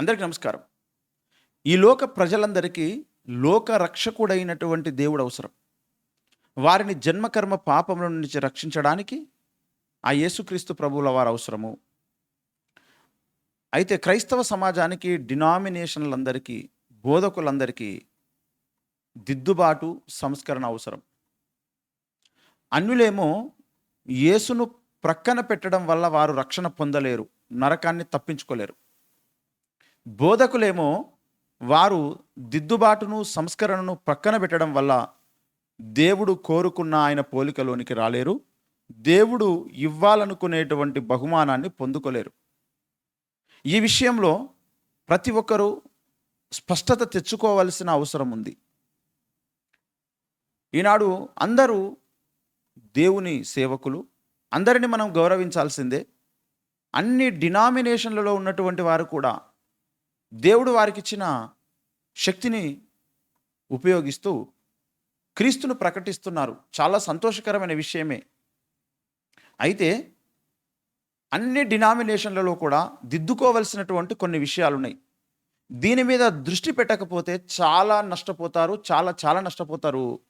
అందరికీ నమస్కారం. ఈ లోక ప్రజలందరికీ లోక రక్షకుడైనటువంటి దేవుడు అవసరం. వారిని జన్మకర్మ పాపముల నుంచి రక్షించడానికి ఆ యేసుక్రీస్తు ప్రభువుల వారు అవసరము. అయితే క్రైస్తవ సమాజానికి డినామినేషన్లందరికీ బోధకులందరికీ దిద్దుబాటు సంస్కరణ అవసరం. అన్యులేమో యేసును ప్రక్కన పెట్టడం వల్ల వారు రక్షణ పొందలేరు నరకాన్ని తప్పించుకోలేరు. బోధకులేమో వారు దిద్దుబాటును సంస్కరణను పక్కన పెట్టడం వల్ల దేవుడు కోరుకున్న ఆయన పోలికలోనికి రాలేరు. దేవుడు ఇవ్వాలనుకునేటువంటి బహుమానాన్ని పొందుకోలేరు. ఈ విషయంలో ప్రతి ఒక్కరూ స్పష్టత తెచ్చుకోవలసిన అవసరం ఉంది. ఈనాడు అందరూ దేవుని సేవకులు. అందరిని మనం గౌరవించాల్సిందే. అన్ని డినామినేషన్లలో ఉన్నటువంటి వారు కూడా దేవుడు వారికి ఇచ్చిన శక్తిని ఉపయోగిస్తూ క్రీస్తును ప్రకటిస్తున్నారు. చాలా సంతోషకరమైన విషయమే. అయితే అన్ని డినామినేషన్లలో కూడా దిద్దుకోవలసినటువంటి కొన్ని విషయాలు ఉన్నాయి దీని మీద దృష్టి పెట్టకపోతే చాలా నష్టపోతారు చాలా చాలా నష్టపోతారు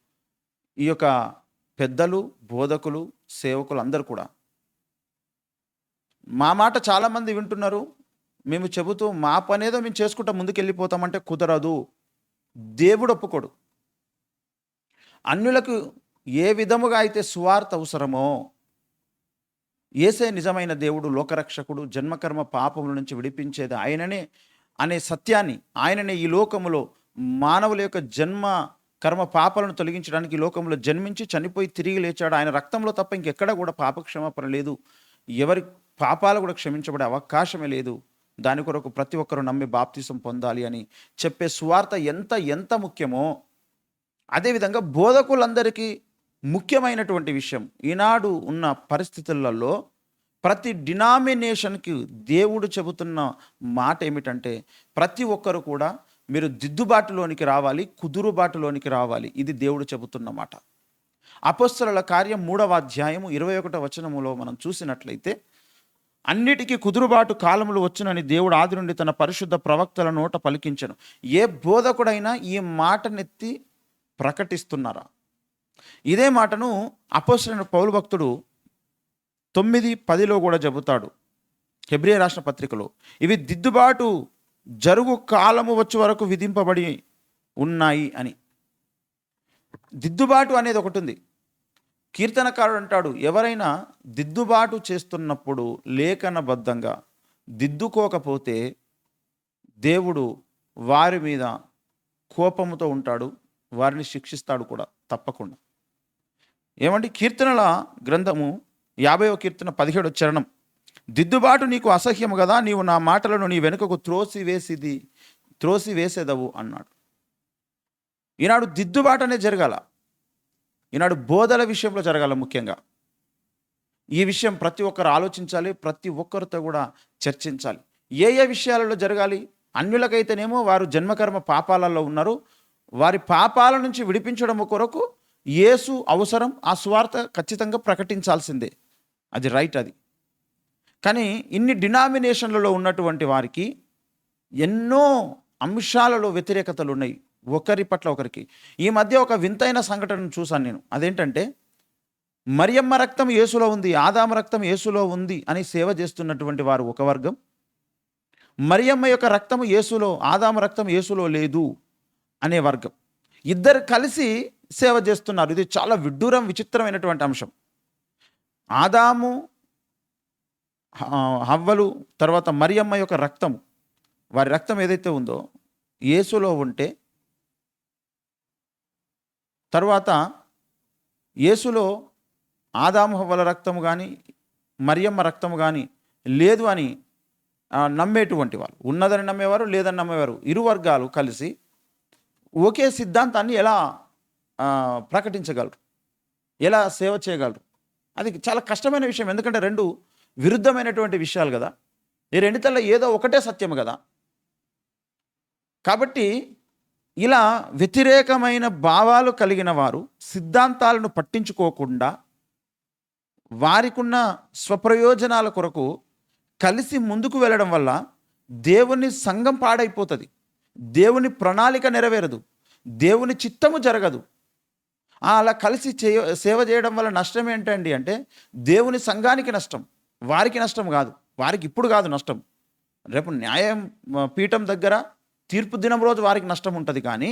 ఈ యొక్క పెద్దలు బోధకులు సేవకులు అందరు కూడా. మా మాట చాలామంది వింటున్నారు మేము చెబుతూ మా పనేదో మేము చేసుకుంటా ముందుకెళ్ళిపోతామంటే కుదరదు. దేవుడు ఒప్పుకోడు. అన్యులకు ఏ విధముగా అయితే సువార్త అవసరమో ఏసే నిజమైన దేవుడు లోకరక్షకుడు జన్మకర్మ పాపముల నుంచి విడిపించేది ఆయననే అనే సత్యాన్ని ఆయననే ఈ లోకములో మానవుల యొక్క జన్మ కర్మ పాపాలను తొలగించడానికి లోకంలో జన్మించి చనిపోయి తిరిగి లేచాడు. ఆయన రక్తంలో తప్ప ఇంకెక్కడ కూడా పాపక్షమాపణ లేదు. ఎవరి పాపాలు కూడా క్షమించబడే అవకాశమే లేదు. దాని కొరకు ప్రతి ఒక్కరూ నమ్మి బాప్తీసం పొందాలి అని చెప్పే సువార్త ఎంత ఎంత ముఖ్యమో అదేవిధంగా బోధకులందరికీ ముఖ్యమైనటువంటి విషయం. ఈనాడు ఉన్న పరిస్థితులలో ప్రతి డినామినేషన్కి దేవుడు చెబుతున్న మాట ఏమిటంటే ప్రతి ఒక్కరు కూడా మీరు దిద్దుబాటులోనికి రావాలి కుదురుబాటులోనికి రావాలి. ఇది దేవుడు చెబుతున్న మాట. అపస్తుల కార్యం మూడవ అధ్యాయము ఇరవై ఒకటో వచనములో మనం చూసినట్లయితే అన్నిటికీ కుదురుబాటు కాలములు వచ్చునని దేవుడు ఆది నుండి తన పరిశుద్ధ ప్రవక్తల నోట పలికించను. ఏ బోధకుడైనా ఈ మాటనెత్తి ప్రకటిస్తున్నారా? ఇదే మాటను అపోసరైన పౌరు భక్తుడు తొమ్మిది పదిలో కూడా చెబుతాడు. హెబ్రియ రాష్ట్ర పత్రికలో ఇవి దిద్దుబాటు జరుగు కాలము వచ్చే వరకు విధింపబడి ఉన్నాయి అని. దిద్దుబాటు అనేది ఒకటి ఉంది. కీర్తనకారుడు అంటాడు ఎవరైనా దిద్దుబాటు చేస్తున్నప్పుడు లేఖనబద్ధంగా దిద్దుకోకపోతే దేవుడు వారి మీద కోపముతో ఉంటాడు వారిని శిక్షిస్తాడు కూడా తప్పకుండా. ఏమంటే కీర్తనల గ్రంథము యాభైవ కీర్తన పదిహేడు చరణం. దిద్దుబాటు నీకు అసహ్యము కదా నీవు నా మాటలను నీ వెనుకకు త్రోసి వేసిది త్రోసి వేసేదవు అన్నాడు. ఈనాడు దిద్దుబాటు అనేది జరగాల. ఈనాడు బోధల విషయంలో జరగాలి ముఖ్యంగా. ఈ విషయం ప్రతి ఒక్కరు ఆలోచించాలి ప్రతి ఒక్కరితో కూడా చర్చించాలి. ఏ ఏ విషయాలలో జరగాలి? అన్యులకైతేనేమో వారు జన్మకర్మ పాపాలలో ఉన్నారు. వారి పాపాల నుంచి విడిపించడం కొరకు యేసు అవసరం ఆ స్వార్థ ఖచ్చితంగా ప్రకటించాల్సిందే. అది రైట్ అది. కానీ ఇన్ని డినామినేషన్లలో ఉన్నటువంటి వారికి ఎన్నో అంశాలలో వ్యతిరేకతలు ఉన్నాయి ఒకరి పట్ల ఒకరికి. ఈ మధ్య ఒక వింతైన సంఘటనను చూశాను నేను. అదేంటంటే మరియమ్మ రక్తం యేసులో ఉంది ఆదామ రక్తం యేసులో ఉంది అని సేవ చేస్తున్నటువంటి వారు ఒక వర్గం. మరియమ్మ యొక్క రక్తము యేసులో ఆదామ రక్తం యేసులో లేదు అనే వర్గం. ఇద్దరు కలిసి సేవ చేస్తున్నారు. ఇది చాలా విడ్డూరం విచిత్రమైనటువంటి అంశం. ఆదాము హవ్వలు తర్వాత మరియమ్మ యొక్క రక్తం వారి రక్తం ఏదైతే ఉందో యేసులో ఉంటే తర్వాత యేసులో ఆదామహవల రక్తము కానీ మరియమ్మ రక్తము కానీ లేదు అని నమ్మేటువంటి వాళ్ళు. ఉన్నదని నమ్మేవారు లేదని నమ్మేవారు. ఇరు వర్గాలు కలిసి ఒకే సిద్ధాంతాన్ని ఎలా ప్రకటించగలరు? ఎలా సేవ చేయగలరు? అది చాలా కష్టమైన విషయం. ఎందుకంటే రెండు విరుద్ధమైనటువంటి విషయాలు కదా. ఈ రెండితల్లో ఏదో ఒకటే సత్యం కదా. కాబట్టి ఇలా వ్యతిరేకమైన భావాలు కలిగిన వారు సిద్ధాంతాలను పట్టించుకోకుండా వారికున్న స్వప్రయోజనాల కొరకు కలిసి ముందుకు వెళ్ళడం వల్ల దేవుని సంఘం పాడైపోతుంది. దేవుని ప్రణాళిక నెరవేరదు. దేవుని చిత్తము జరగదు. అలా కలిసి చేయ సేవ చేయడం వల్ల నష్టం ఏంటండి అంటే దేవుని సంఘానికి నష్టం. వారికి నష్టం కాదు. వారికి ఇప్పుడు కాదు నష్టం. రేపు న్యాయం పీఠం దగ్గర తీర్పు దినం రోజు వారికి నష్టం ఉంటుంది కానీ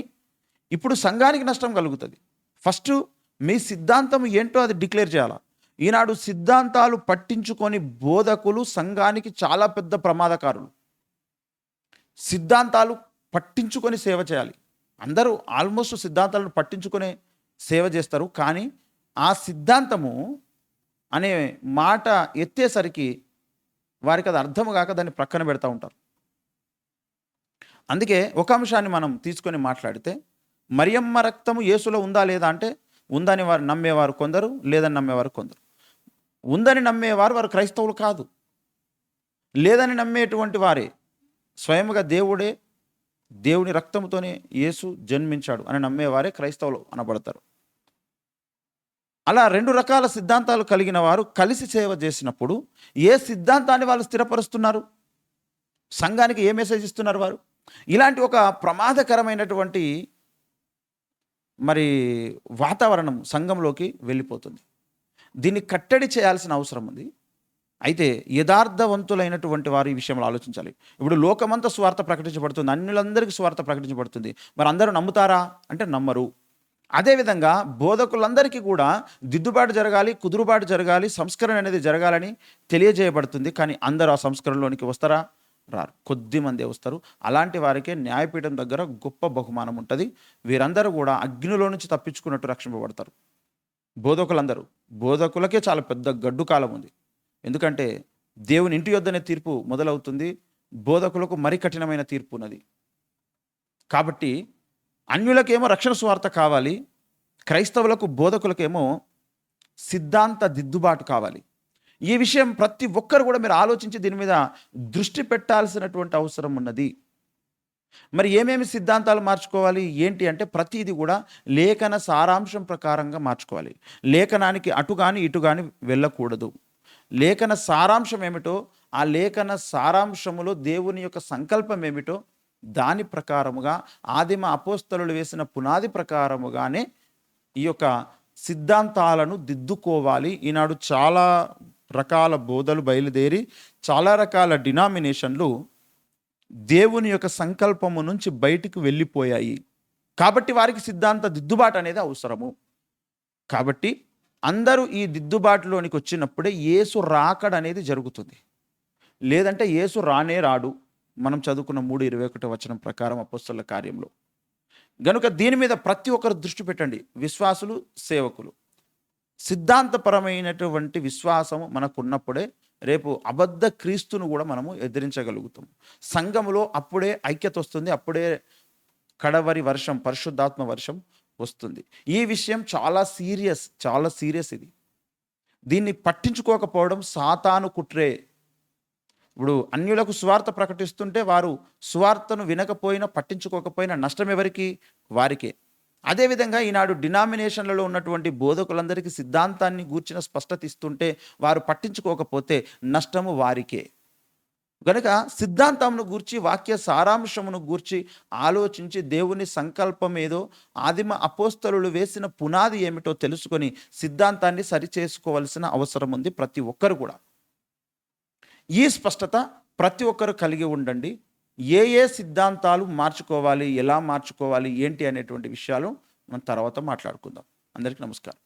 ఇప్పుడు సంఘానికి నష్టం కలుగుతుంది. ఫస్ట్ మీ సిద్ధాంతం ఏంటో అది డిక్లేర్ చేయాలా. ఈనాడు సిద్ధాంతాలు పట్టించుకొని బోధకులు సంఘానికి చాలా పెద్ద ప్రమాదకారులు. సిద్ధాంతాలు పట్టించుకొని సేవ చేయాలి. అందరూ ఆల్మోస్ట్ సిద్ధాంతాలను పట్టించుకునే సేవ చేస్తారు కానీ ఆ సిద్ధాంతము అనే మాట ఎత్తేసరికి వారికి అది అర్థం కాక దాన్ని ప్రక్కన పెడతా ఉంటారు. అందుకే ఒక అంశాన్ని మనం తీసుకొని మాట్లాడితే మరియమ్మ రక్తము యేసులో ఉందా లేదా? అంటే ఉందని వారు నమ్మేవారు కొందరు లేదని నమ్మేవారు కొందరు. ఉందని నమ్మేవారు వారు క్రైస్తవులు కాదు. లేదని నమ్మేటువంటి వారే స్వయంగా దేవుడే దేవుని రక్తంతోనే యేసు జన్మించాడు అని నమ్మేవారే క్రైస్తవులు అనబడతారు. అలా రెండు రకాల సిద్ధాంతాలు కలిగిన వారు కలిసి సేవ చేసినప్పుడు ఏ సిద్ధాంతాన్ని వాళ్ళు స్థిరపరుస్తున్నారు? సంఘానికి ఏ మెసేజ్ ఇస్తున్నారు వారు? ఇలాంటి ఒక ప్రమాదకరమైనటువంటి మరి వాతావరణం సంఘంలోకి వెళ్ళిపోతుంది. దీన్ని కట్టడి చేయాల్సిన అవసరం ఉంది. అయితే యథార్థవంతులైనటువంటి వారు ఈ విషయంలో ఆలోచించాలి. ఇప్పుడు లోకమంతా స్వార్థ ప్రకటించబడుతుంది. అన్యులందరికీ స్వార్థ ప్రకటించబడుతుంది. మరి అందరూ నమ్ముతారా? అంటే నమ్మరు. అదేవిధంగా బోధకులందరికీ కూడా దిద్దుబాటు జరగాలి కుదురుబాటు జరగాలి సంస్కరణ అనేది జరగాలని తెలియజేయబడుతుంది. కానీ అందరూ ఆ సంస్కరణలోనికి వస్తారా? రారు. కొద్ది మందే వస్తారు అలాంటి వారికే న్యాయపీఠం దగ్గర గొప్ప బహుమానం ఉంటుంది. వీరందరూ కూడా అగ్నిలో నుంచి తప్పించుకున్నట్టు రక్షింపబడతారు. బోధకులందరూ. బోధకులకే చాలా పెద్ద గడ్డు కాలం ఉంది. ఎందుకంటే దేవుని ఇంటి యొద్దనే తీర్పు మొదలవుతుంది. బోధకులకు మరి కఠినమైన తీర్పు ఉన్నది. కాబట్టి అన్యులకేమో రక్షణ స్వార్థ కావాలి. క్రైస్తవులకు బోధకులకేమో సిద్ధాంత దిద్దుబాటు కావాలి. ఈ విషయం ప్రతి ఒక్కరు కూడా మీరు ఆలోచించి దీని మీద దృష్టి పెట్టాల్సినటువంటి అవసరం ఉన్నది. మరి ఏమేమి సిద్ధాంతాలు మార్చుకోవాలి? ఏంటి అంటే ప్రతిది కూడా లేఖన సారాంశం ప్రకారంగా మార్చుకోవాలి. లేఖనానికి అటు కానీ ఇటు కానీ వెళ్ళకూడదు. లేఖన సారాంశం ఏమిటో ఆ లేఖన సారాంశములో దేవుని యొక్క సంకల్పం ఏమిటో దాని ప్రకారముగా ఆదిమ అపోస్తలు వేసిన పునాది ప్రకారముగానే ఈ యొక్క సిద్ధాంతాలను దిద్దుకోవాలి. ఈనాడు చాలా రకాల బోధలు బయలుదేరి చాలా రకాల డినామినేషన్లు దేవుని యొక్క సంకల్పము నుంచి బయటికి వెళ్ళిపోయాయి. కాబట్టి వారికి సిద్ధాంత దిద్దుబాటు అనేది అవసరము. కాబట్టి అందరూ ఈ దిద్దుబాటులోనికి వచ్చినప్పుడే యేసు రాకడ అనేది జరుగుతుంది. లేదంటే యేసు రానే రాడు. మనం చదువుకున్న మూడు ఇరవై ఒకటి వచనం ప్రకారం అపస్తుల కార్యంలో. గనుక దీని మీద ప్రతి ఒక్కరు దృష్టి పెట్టండి. విశ్వాసులు సేవకులు. సిద్ధాంతపరమైనటువంటి విశ్వాసము మనకు ఉన్నప్పుడే రేపు అబద్ధ క్రీస్తును కూడా మనము ఎదిరించగలుగుతాం. సంఘములో అప్పుడే ఐక్యత వస్తుంది అప్పుడే కడవరి వర్షం పరిశుద్ధాత్మ వర్షం వస్తుంది. ఈ విషయం చాలా సీరియస్ చాలా సీరియస్ ఇది. దీన్ని పట్టించుకోకపోవడం సాతాను కుట్రే. ఇప్పుడు అన్యులకు స్వార్థ ప్రకటిస్తుంటే వారు స్వార్థను వినకపోయినా పట్టించుకోకపోయినా నష్టం ఎవరికి? వారికే. అదేవిధంగా ఈనాడు డినామినేషన్లలో ఉన్నటువంటి బోధకులందరికీ సిద్ధాంతాన్ని గూర్చిన స్పష్టత ఇస్తుంటే వారు పట్టించుకోకపోతే నష్టము వారికే. గనుక సిద్ధాంతమును గూర్చి వాక్య సారాంశమును గూర్చి ఆలోచించి దేవుని సంకల్పం ఏదో ఆదిమ అపోస్తలులు వేసిన పునాది ఏమిటో తెలుసుకొని సిద్ధాంతాన్ని సరిచేసుకోవాల్సిన అవసరం ఉంది ప్రతి ఒక్కరు కూడా. ఈ స్పష్టత ప్రతి ఒక్కరు కలిగి ఉండండి. ఏ ఏ సిద్ధాంతాలు మార్చుకోవాలి ఎలా మార్చుకోవాలి ఏంటి అనేటువంటి విషయాలు మనం తర్వాత మాట్లాడుకుందాం. అందరికీ నమస్కారం.